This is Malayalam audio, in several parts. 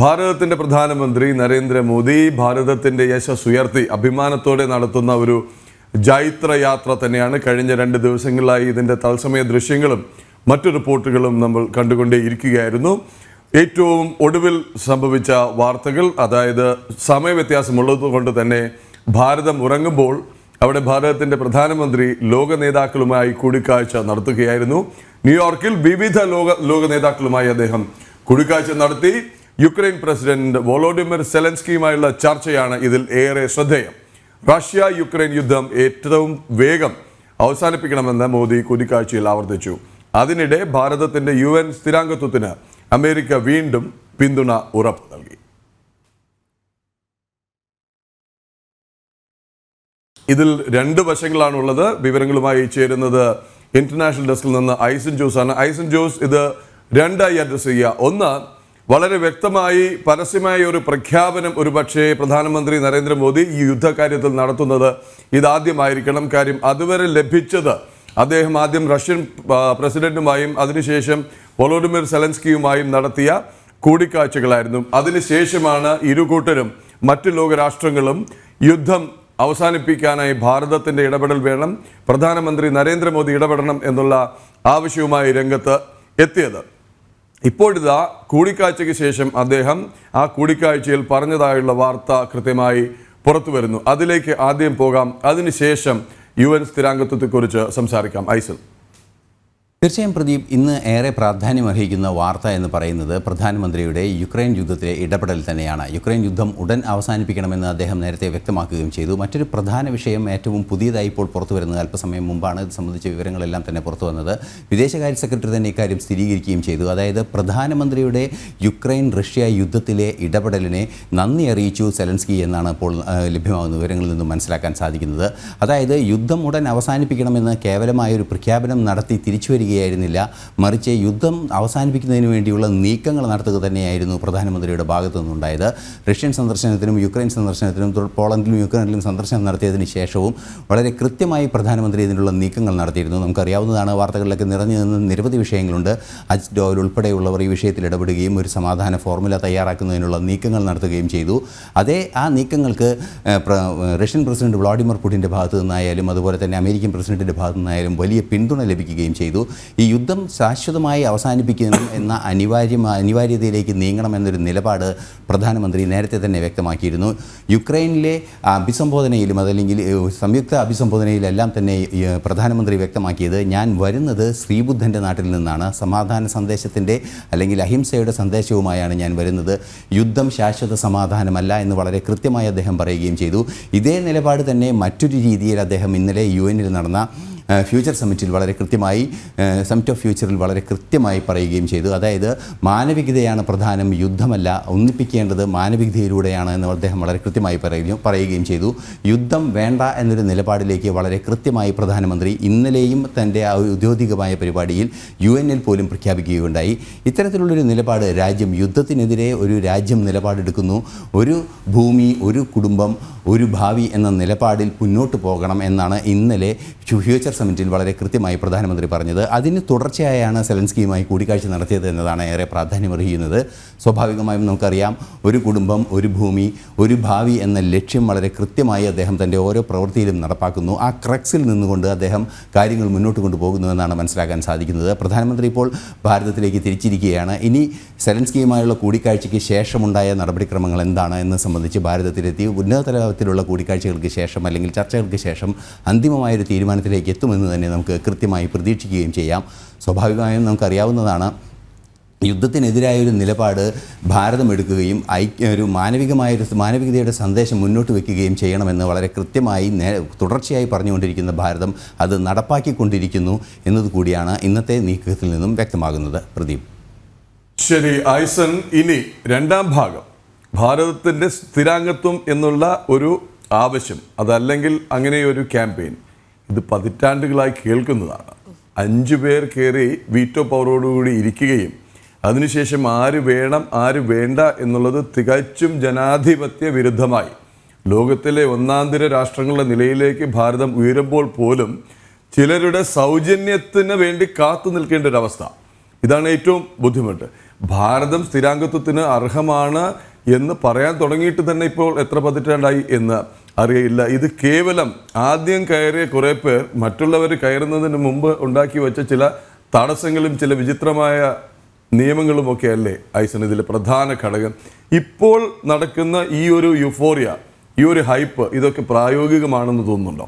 ഭാരതത്തിന്റെ പ്രധാനമന്ത്രി നരേന്ദ്രമോദി ഭാരതത്തിന്റെ യശസ് ഉയർത്തി അഭിമാനത്തോടെ നടത്തുന്ന ഒരു ജൈത്രയാത്ര തന്നെയാണ് കഴിഞ്ഞ രണ്ട് ദിവസങ്ങളിലായി ഇതിന്റെ തത്സമയ ദൃശ്യങ്ങളും മറ്റു റിപ്പോർട്ടുകളും നമ്മൾ കണ്ടുകൊണ്ടേയിരിക്കുകയായിരുന്നു. ഏറ്റവും ഒടുവിൽ സംഭവിച്ച വാർത്തകൾ അതായത് സമയവ്യത്യാസമുള്ളത് കൊണ്ട് തന്നെ ഭാരതം ഉറങ്ങുമ്പോൾ അവിടെ ഭാരതത്തിന്റെ പ്രധാനമന്ത്രി ലോക നേതാക്കളുമായി കൂടിക്കാഴ്ച നടത്തുകയായിരുന്നു. ന്യൂയോർക്കിൽ വിവിധ ലോക ലോക നേതാക്കളുമായി അദ്ദേഹം കൂടിക്കാഴ്ച നടത്തി. യുക്രൈൻ പ്രസിഡന്റ് വോളോഡിമിർ സെലൻസ്കിയുമായുള്ള ചർച്ചയാണ് ഇതിൽ ഏറെ ശ്രദ്ധേയം. റഷ്യ യുക്രൈൻ യുദ്ധം ഏറ്റവും വേഗം അവസാനിപ്പിക്കണമെന്ന് മോദി കൂടിക്കാഴ്ചയിൽ ആവർത്തിച്ചു. അതിനിടെ ഭാരതത്തിന്റെ യു എൻ സ്ഥിരാംഗത്വത്തിന് അമേരിക്ക വീണ്ടും പിന്തുണ ഉറപ്പ് നൽകി. ഇതിൽ രണ്ട് വശങ്ങളാണുള്ളത്. വിവരങ്ങളുമായി ചേരുന്നത് ഇന്റർനാഷണൽ ഡെസ്കിൽ നിന്ന് ഐസൻ ജോസ് ആണ്. ഐസൻ ജോസ് ഇത് രണ്ടായി അഡ്രസ് ചെയ്യുക. ഒന്ന് വളരെ വ്യക്തമായി പരസ്യമായ ഒരു പ്രഖ്യാപനം ഒരുപക്ഷെ പ്രധാനമന്ത്രി നരേന്ദ്രമോദി ഈ യുദ്ധകാര്യത്തിൽ നടത്തുന്നത് ഇതാദ്യമായിരിക്കണം. കാര്യം അതുവരെ ലഭിച്ചത് അദ്ദേഹം ആദ്യം റഷ്യൻ പ്രസിഡന്റുമായും അതിനുശേഷം വൊളോഡിമിർ സെലൻസ്കിയുമായും നടത്തിയ കൂടിക്കാഴ്ചകളായിരുന്നു. അതിനുശേഷമാണ് ഇരു കൂട്ടരും മറ്റു ലോകരാഷ്ട്രങ്ങളും യുദ്ധം അവസാനിപ്പിക്കാനായി ഭാരതത്തിന്റെ ഇടപെടൽ വേണം പ്രധാനമന്ത്രി നരേന്ദ്രമോദി ഇടപെടണം എന്നുള്ള ആവശ്യവുമായി രംഗത്ത് എത്തിയത്. ഇപ്പോഴിതാ കൂടിക്കാഴ്ചയ്ക്ക് ശേഷം അദ്ദേഹം ആ കൂടിക്കാഴ്ചയിൽ പറഞ്ഞതായുള്ള വാർത്ത കൃത്യമായി പുറത്തു വരുന്നു. അതിലേക്ക് ആദ്യം പോകാം. അതിനുശേഷം യു എൻ സ്ഥിരാംഗത്വത്തെക്കുറിച്ച് സംസാരിക്കാം. ഐസൽ. തീർച്ചയായും പ്രദീപ് ഇന്ന് ഏറെ പ്രാധാന്യമർഹിക്കുന്ന വാർത്ത എന്ന് പറയുന്നത് പ്രധാനമന്ത്രിയുടെ യുക്രൈൻ യുദ്ധത്തിലെ ഇടപെടൽ തന്നെയാണ്. യുക്രൈൻ യുദ്ധം ഉടൻ അവസാനിപ്പിക്കണമെന്ന് അദ്ദേഹം നേരത്തെ വ്യക്തമാക്കുകയും ചെയ്തു. മറ്റൊരു പ്രധാന വിഷയം ഏറ്റവും പുതിയതായി ഇപ്പോൾ പുറത്തു വരുന്നത് അല്പസമയം മുമ്പാണ്. ഇത് സംബന്ധിച്ച വിവരങ്ങളെല്ലാം തന്നെ പുറത്തു വന്നത് വിദേശകാര്യ സെക്രട്ടറി തന്നെ ഇക്കാര്യം സ്ഥിരീകരിക്കുകയും ചെയ്തു. അതായത് പ്രധാനമന്ത്രിയുടെ യുക്രൈൻ റഷ്യ യുദ്ധത്തിലെ ഇടപെടലിനെ നന്ദി അറിയിച്ചു സെലൻസ്കി എന്നാണ് ഇപ്പോൾ ലഭ്യമാകുന്ന വിവരങ്ങളിൽ നിന്നും മനസ്സിലാക്കാൻ സാധിക്കുന്നത്. അതായത് യുദ്ധം ഉടൻ അവസാനിപ്പിക്കണമെന്ന് കേവലമായ ഒരു പ്രഖ്യാപനം നടത്തി തിരിച്ചു വരികയായിരുന്നില്ല മറിച്ച് യുദ്ധം അവസാനിപ്പിക്കുന്നതിന് വേണ്ടിയുള്ള നീക്കങ്ങൾ നടത്തുക തന്നെയായിരുന്നു പ്രധാനമന്ത്രിയുടെ ഭാഗത്തു നിന്നുണ്ടായത്. റഷ്യൻ സന്ദർശനത്തിനും യുക്രൈൻ സന്ദർശനത്തിനും പോളണ്ടിലും യുക്രൈനിലും സന്ദർശനം നടത്തിയതിന് ശേഷവും വളരെ കൃത്യമായി പ്രധാനമന്ത്രി ഇതിനുള്ള നീക്കങ്ങൾ നടത്തിയിരുന്നു. നമുക്കറിയാവുന്നതാണ് വാർത്തകളിലൊക്കെ നിറഞ്ഞു നിന്ന് നിരവധി വിഷയങ്ങളുണ്ട്. അജ് ഡോവൽ ഉൾപ്പെടെയുള്ളവർ ഈ വിഷയത്തിൽ ഇടപെടുകയും ഒരു സമാധാന ഫോർമുല തയ്യാറാക്കുന്നതിനുള്ള നീക്കങ്ങൾ നടത്തുകയും ചെയ്തു. അതേ ആ നീക്കങ്ങൾക്ക് റഷ്യൻ പ്രസിഡന്റ് വ്ളാഡിമിർ പുടിന്റെ ഭാഗത്തു നിന്നായാലും അതുപോലെ തന്നെ അമേരിക്കൻ പ്രസിഡന്റിന്റെ ഭാഗത്തു നിന്നായാലും വലിയ പിന്തുണ ലഭിക്കുകയും ചെയ്തു. ഈ യുദ്ധം ശാശ്വതമായി അവസാനിപ്പിക്കണം എന്ന അനിവാര്യ അനിവാര്യതയിലേക്ക് നീങ്ങണമെന്നൊരു നിലപാട് പ്രധാനമന്ത്രി നേരത്തെ തന്നെ വ്യക്തമാക്കിയിരുന്നു. യുക്രൈനിലെ അഭിസംബോധനയിലും അതല്ലെങ്കിൽ സംയുക്ത അഭിസംബോധനയിലെല്ലാം തന്നെ പ്രധാനമന്ത്രി വ്യക്തമാക്കിയത് ഞാൻ വരുന്നത് ശ്രീബുദ്ധന്റെ നാട്ടിൽ നിന്നാണ്. സമാധാന സന്ദേശത്തിന്റെ അല്ലെങ്കിൽ അഹിംസയുടെ സന്ദേശവുമായാണ് ഞാൻ വരുന്നത്. യുദ്ധം ശാശ്വത സമാധാനമല്ല എന്ന് വളരെ കൃത്യമായി അദ്ദേഹം പറയുകയും ചെയ്തു. ഇതേ നിലപാട് തന്നെ മറ്റൊരു രീതിയിൽ അദ്ദേഹം ഇന്നലെ യു എന്നിൽ നടന്ന ഫ്യൂച്ചർ സമ്മിറ്റിൽ വളരെ കൃത്യമായി സമ്മിറ്റ് ഓഫ് ഫ്യൂച്ചറിൽ വളരെ കൃത്യമായി പറയുകയും ചെയ്തു. അതായത് മാനവികതയാണ് പ്രധാനം യുദ്ധമല്ല ഒന്നിപ്പിക്കേണ്ടത് മാനവികതയിലൂടെയാണ് എന്ന് അദ്ദേഹം വളരെ കൃത്യമായി പറയുകയും പറയുകയും ചെയ്തു. യുദ്ധം വേണ്ട എന്നൊരു നിലപാടിലേക്ക് വളരെ കൃത്യമായി പ്രധാനമന്ത്രി ഇന്നലെയും തന്റെ ഔദ്യോഗികമായ പരിപാടിയിൽ യു എന്നിൽ പോലും പ്രഖ്യാപിക്കുകയുണ്ടായി. ഇത്തരത്തിലുള്ളൊരു നിലപാട് രാജ്യം യുദ്ധത്തിനെതിരെ ഒരു രാജ്യം നിലപാടെടുക്കുന്നു. ഒരു ഭൂമി ഒരു കുടുംബം ഒരു ഭാവി എന്ന നിലപാടിൽ മുന്നോട്ട് പോകണം എന്നാണ് ഇന്നലെ ഫ്യൂച്ചർ സമ്മിറ്റിൽ വളരെ കൃത്യമായി പ്രധാനമന്ത്രി പറഞ്ഞത്. അതിന് തുടർച്ചയായാണ് സെലൻസ്കിയുമായി കൂടിക്കാഴ്ച നടത്തിയത് എന്നതാണ് ഏറെ പ്രാധാന്യമർഹിക്കുന്നത്. സ്വാഭാവികമായും നമുക്കറിയാം ഒരു കുടുംബം ഒരു ഭൂമി ഒരു ഭാവി എന്ന ലക്ഷ്യം വളരെ കൃത്യമായി അദ്ദേഹം തന്റെ ഓരോ പ്രവൃത്തിയിലും നടപ്പാക്കുന്നു. ആ ക്രക്സിൽ നിന്നുകൊണ്ട് അദ്ദേഹം കാര്യങ്ങൾ മുന്നോട്ട് കൊണ്ടുപോകുന്നു എന്നാണ് മനസ്സിലാക്കാൻ സാധിക്കുന്നത്. പ്രധാനമന്ത്രി ഇപ്പോൾ ഭാരതത്തിലേക്ക് തിരിച്ചിരിക്കുകയാണ്. ഇനി സെലൻസ്കിയുമായുള്ള കൂടിക്കാഴ്ചയ്ക്ക് ശേഷമുണ്ടായ നടപടിക്രമങ്ങൾ എന്താണ് എന്ന് സംബന്ധിച്ച് ഭാരതത്തിലെത്തി ഉന്നതതലത്തിലുള്ള കൂടിക്കാഴ്ചകൾക്ക് ശേഷം അല്ലെങ്കിൽ ചർച്ചകൾക്ക് ശേഷം അന്തിമമായൊരു തീരുമാനത്തിലേക്ക് എത്തുമെന്ന് തന്നെ നമുക്ക് കൃത്യമായി പ്രതീക്ഷിക്കുകയും ചെയ്യാം. സ്വാഭാവികമായും നമുക്കറിയാവുന്നതാണ് യുദ്ധത്തിനെതിരായ ഒരു നിലപാട് ഭാരതം എടുക്കുകയും ഐക്യ ഒരു മാനവികമായ ഒരു മാനവികതയുടെ സന്ദേശം മുന്നോട്ട് വയ്ക്കുകയും ചെയ്യണമെന്ന് വളരെ കൃത്യമായി തുടർച്ചയായി പറഞ്ഞുകൊണ്ടിരിക്കുന്ന ഭാരതം അത് നടപ്പാക്കിക്കൊണ്ടിരിക്കുന്നു എന്നതുകൂടിയാണ് ഇന്നത്തെ നീക്കത്തിൽ നിന്നും വ്യക്തമാകുന്നത്. പ്രദീപ്. ശരി ഐസൻ ഇനി രണ്ടാം ഭാഗം. ഭാരതത്തിന്റെ സ്ഥിരാംഗത്വം എന്നുള്ള ഒരു ആവശ്യം അതല്ലെങ്കിൽ അങ്ങനെ ഒരു ക്യാമ്പയിൻ. ഇത് പതിറ്റാണ്ടുകളായി കേൾക്കുന്നതാണ്. അഞ്ചു പേർ കയറി വീറ്റോ പവറോടുകൂടി ഇരിക്കുകയും അതിനുശേഷം ആര് വേണം ആര് വേണ്ട എന്നുള്ളത് തികച്ചും ജനാധിപത്യ വിരുദ്ധമായി. ലോകത്തിലെ ഒന്നാന്തര രാഷ്ട്രങ്ങളുടെ നിലയിലേക്ക് ഭാരതം ഉയരുമ്പോൾ പോലും ചിലരുടെ സൗജന്യത്തിന് വേണ്ടി കാത്തു നിൽക്കേണ്ട ഒരവസ്ഥ ഇതാണ് ഏറ്റവും ബുദ്ധിമുട്ട്. ഭാരതം സ്ഥിരാംഗത്വത്തിന് അർഹമാണ് എന്ന് പറയാൻ തുടങ്ങിയിട്ട് തന്നെ ഇപ്പോൾ എത്ര പതിറ്റാണ്ടായി എന്ന് അറിയില്ല ഇത് കേവലം ആദ്യം കയറിയ കുറേ പേർ മറ്റുള്ളവർ കയറുന്നതിന് മുമ്പ് ഉണ്ടാക്കി വെച്ച ചില തടസ്സങ്ങളും ചില വിചിത്രമായ നിയമങ്ങളുമൊക്കെ അല്ലേ? ഐസൻ ഇതിലെ പ്രധാന ഘടകം. ഇപ്പോൾ നടക്കുന്ന ഈ ഒരു യുഫോറിയ ഈ ഒരു ഹൈപ്പ് ഇതൊക്കെ പ്രായോഗികമാണെന്ന് തോന്നുന്നുണ്ടോ?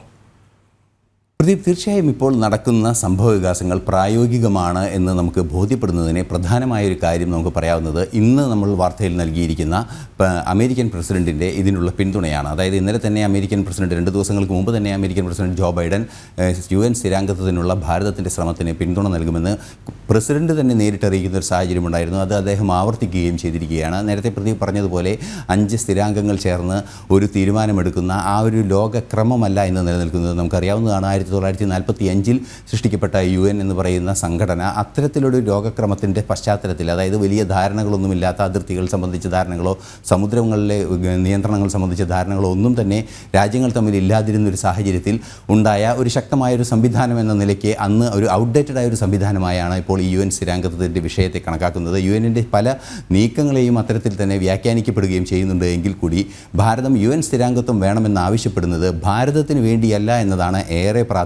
പ്രദീപ് തീർച്ചയായും ഇപ്പോൾ നടക്കുന്ന സംഭവ വികാസങ്ങൾ പ്രായോഗികമാണ് എന്ന് നമുക്ക് ബോധ്യപ്പെടുന്നതിന് പ്രധാനമായൊരു കാര്യം നമുക്ക് പറയാവുന്നത് ഇന്ന് നമ്മൾ വാർത്തയിൽ നൽകിയിരിക്കുന്ന അമേരിക്കൻ പ്രസിഡന്റിന്റെ ഇതിനുള്ള പിന്തുണയാണ്. അതായത് ഇന്നലെ തന്നെ അമേരിക്കൻ പ്രസിഡന്റ് രണ്ട് ദിവസങ്ങൾക്ക് മുമ്പ് തന്നെ American president Joe Biden U N സ്ഥിരാംഗത്വത്തിനുള്ള ഭാരതത്തിന്റെ ശ്രമത്തിന് പിന്തുണ നൽകുമെന്ന് പ്രസിഡന്റ് തന്നെ നേരിട്ടറിയിക്കുന്ന ഒരു സാഹചര്യം ഉണ്ടായിരുന്നു. അത് അദ്ദേഹം ആവർത്തിക്കുകയും ചെയ്തിരിക്കുകയാണ്. നേരത്തെ പ്രദീപ് പറഞ്ഞതുപോലെ അഞ്ച് സ്ഥിരാംഗങ്ങൾ ചേർന്ന് ഒരു തീരുമാനമെടുക്കുന്ന ആ ഒരു ലോകക്രമമല്ല ഇന്ന് നിലനിൽക്കുന്നത് നമുക്കറിയാവുന്നതാണ്. ആയിരത്തി തൊള്ളായിരത്തി നാൽപ്പത്തി അഞ്ചിൽ സൃഷ്ടിക്കപ്പെട്ട യു എൻ എന്ന് പറയുന്ന സംഘടന അത്തരത്തിലൊരു രോഗക്രമത്തിന്റെ പശ്ചാത്തലത്തിൽ അതായത് വലിയ ധാരണകളൊന്നുമില്ലാത്ത അതിർത്തികൾ സംബന്ധിച്ച ധാരണകളോ സമുദ്രങ്ങളിലെ നിയന്ത്രണങ്ങൾ സംബന്ധിച്ച ധാരണകളോ ഒന്നും തന്നെ രാജ്യങ്ങൾ തമ്മിൽ ഇല്ലാതിരുന്ന ഒരു സാഹചര്യത്തിൽ ഉണ്ടായ ഒരു ശക്തമായ ഒരു സംവിധാനം എന്ന നിലയ്ക്ക് അന്ന് ഒരു ഔട്ട്ഡേറ്റഡ് ആയ ഒരു സംവിധാനമായാണ് ഇപ്പോൾ ഈ യു എൻ സ്ഥിരാംഗത്വത്തിന്റെ വിഷയത്തെ കണക്കാക്കുന്നത്. യു എന്നിന്റെ പല നീക്കങ്ങളെയും അത്തരത്തിൽ തന്നെ വ്യാഖ്യാനിക്കപ്പെടുകയും ചെയ്യുന്നുണ്ട് എങ്കിൽ കൂടി ഭാരതം യു എൻ സ്ഥിരാംഗത്വം വേണമെന്ന് ആവശ്യപ്പെടുന്നത് ഭാരതത്തിന് വേണ്ടിയല്ല എന്നതാണ് ഏറെ പ്രാധാന്യമർഹിക്കുന്ന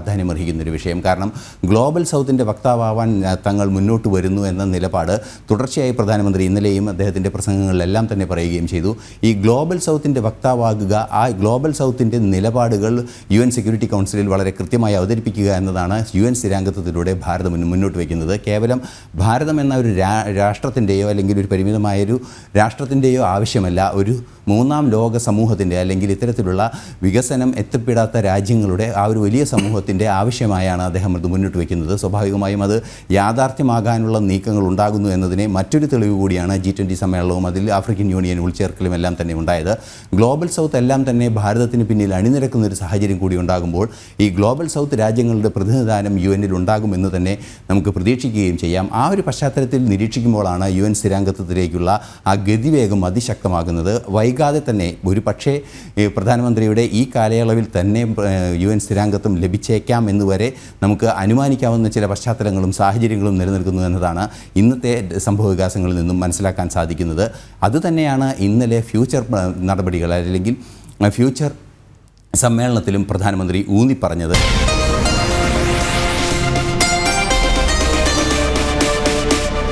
ഒരു വിഷയം. കാരണം ഗ്ലോബൽ സൗത്തിന്റെ വക്താവാൻ തങ്ങൾ മുന്നോട്ട് വരുന്നു എന്ന നിലപാട് തുടർച്ചയായി പ്രധാനമന്ത്രി ഇന്നലെയും അദ്ദേഹത്തിന്റെ പ്രസംഗങ്ങളിലെല്ലാം തന്നെ പറയുകയും ചെയ്തു. ഈ ഗ്ലോബൽ സൗത്തിന്റെ വക്താവാകുക ആ ഗ്ലോബൽ സൗത്തിന്റെ നിലപാടുകൾ യു എൻ സെക്യൂരിറ്റി കൗൺസിലിൽ വളരെ കൃത്യമായി അവതരിപ്പിക്കുക എന്നതാണ് യു എൻ സ്ഥിരാംഗത്വത്തിലൂടെ ഭാരതം മുന്ന് മുന്നോട്ട് വയ്ക്കുന്നത്. കേവലം ഭാരതം എന്ന ഒരു രാഷ്ട്രത്തിന്റെയോ അല്ലെങ്കിൽ ഒരു പരിമിതമായൊരു രാഷ്ട്രത്തിന്റെയോ ആവശ്യമല്ല ഒരു മൂന്നാം ലോക സമൂഹത്തിന്റെ അല്ലെങ്കിൽ ഇത്തരത്തിലുള്ള വികസനം എത്തിപ്പെടാത്ത രാജ്യങ്ങളുടെ ആ ഒരു വലിയ സമൂഹത്തിന്റെ ആവശ്യമായാണ് അദ്ദേഹം അത് മുന്നോട്ട് വയ്ക്കുന്നത് സ്വാഭാവികമായും അത് യാഥാർത്ഥ്യമാകാനുള്ള നീക്കങ്ങൾ ഉണ്ടാകുന്നു എന്നതിനെ മറ്റൊരു തെളിവ് കൂടിയാണ് ജി ട്വന്റി സമ്മേളനവും. അതിൽ ആഫ്രിക്കൻ യൂണിയൻ ഉൾച്ചേർക്കലും എല്ലാം തന്നെ ഉണ്ടായത്. ഗ്ലോബൽ സൗത്ത് എല്ലാം തന്നെ ഭാരതത്തിന് പിന്നിൽ അണിനിരക്കുന്ന ഒരു സാഹചര്യം കൂടി ഉണ്ടാകുമ്പോൾ ഈ ഗ്ലോബൽ സൗത്ത് രാജ്യങ്ങളുടെ പ്രതിനിധാനം യു എന്നിൽ ഉണ്ടാകുമെന്ന് തന്നെ നമുക്ക് പ്രതീക്ഷിക്കുകയും ചെയ്യാം. ആ ഒരു പശ്ചാത്തലത്തിൽ നിരീക്ഷിക്കുമ്പോഴാണ് യു എൻ സ്ഥിരാംഗത്വത്തിലേക്കുള്ള ആ ഗതിവേഗം അതിശക്തമാകുന്നത്. വൈകാതെ തന്നെ ഒരു പക്ഷേ പ്രധാനമന്ത്രിയുടെ ഈ കാലയളവിൽ തന്നെ യു എൻ സ്ഥിരാംഗത്വം ലഭിച്ചേക്കാം എന്നുവരെ നമുക്ക് അനുമാനിക്കാവുന്ന ചില പശ്ചാത്തലങ്ങളും സാഹചര്യങ്ങളും നിലനിൽക്കുന്നു എന്നതാണ് ഇന്നത്തെ സംഭവവികാസങ്ങളിൽ നിന്നും മനസ്സിലാക്കാൻ സാധിക്കുന്നത്. അതുതന്നെയാണ് ഇന്നലെ ഫ്യൂച്ചർ നടപടികൾ അല്ലെങ്കിൽ ഫ്യൂച്ചർ സമ്മേളനത്തിലും പ്രധാനമന്ത്രി ഊന്നി പറഞ്ഞത്